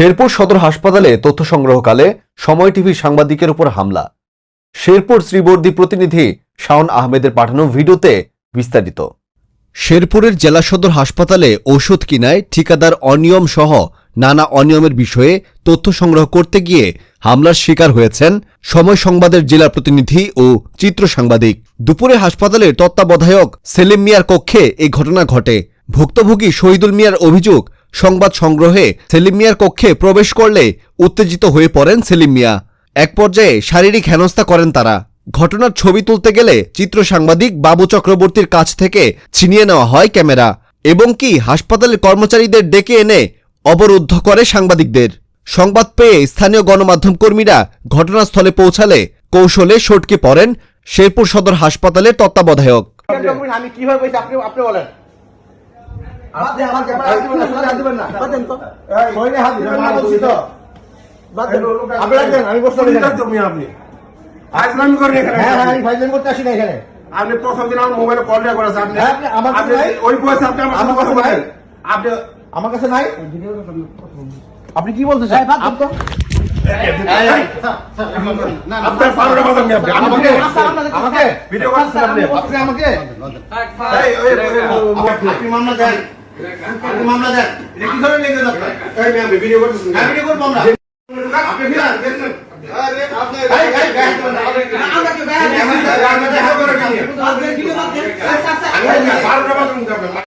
শেরপুর সদর হাসপাতালে তথ্য সংগ্রহকালে সময় টিভির সাংবাদিকের উপর হামলা। শেরপুর শ্রীবর্দী প্রতিনিধি শাওন আহমেদের পাঠানো ভিডিওতে বিস্তারিত। শেরপুরের জেলা সদর হাসপাতালে ঔষধ কিনায় ঠিকাদার অনিয়ম সহ নানা অনিয়মের বিষয়ে তথ্য সংগ্রহ করতে গিয়ে হামলার শিকার হয়েছেন সময় সংবাদের জেলা প্রতিনিধি ও চিত্র সাংবাদিক। দুপুরে হাসপাতালের তত্ত্বাবধায়ক সেলিম মিয়ার কক্ষে এই ঘটনা ঘটে। ভুক্তভোগী শহীদুল মিয়ার অভিযোগ সংবাদ সংগ্রহে সেলিম মিয়ার কক্ষে প্রবেশ করলে উত্তেজিত হয়ে পড়েন সেলিম মিয়া এক পর্যায়ে শারীরিক হেনস্থা করেন তারা। ঘটনার ছবি তুলতে গেলে চিত্র সাংবাদিক বাবু চক্রবর্তীর কাছ থেকে ছিনিয়ে নেওয়া হয় ক্যামেরা এবং কি হাসপাতালের কর্মচারীদের ডেকে এনে অবরুদ্ধ করে সাংবাদিকদের। সংবাদ পেয়ে স্থানীয় গণমাধ্যম কর্মীরা ঘটনাস্থলে পৌঁছালে কৌশলে সটকে পড়েন শেরপুর সদর হাসপাতালের তত্ত্বাবধায়ক। আমি কীভাবে আপনি আপনি বলেন। আপনি হ্যাঁ হ্যাঁ প্রথম দিন আমার মোবাইলে কল রেকর্ড আছে আপনি হ্যাঁ? ওই বয়সে আপনি আমার কথা? বলেন আপনি আমার কাছে নাই আপনি কি বলতে আপনার পারোটা আপনি আমাকে আমাকে আমাকে ভিডিও করছেন আপনি আপনি আমাকে আপনি মামলা দেন আপনি মামলা দেন এটা কি ধরনের লেগে যাচ্ছে এই আমি ভিডিও করতেছি আমি ভিডিও করব আমরা আপনি ফিরান দেখছেন এই এই গায়ে দিবেন না। আমরা কি গায়ে আমরা কি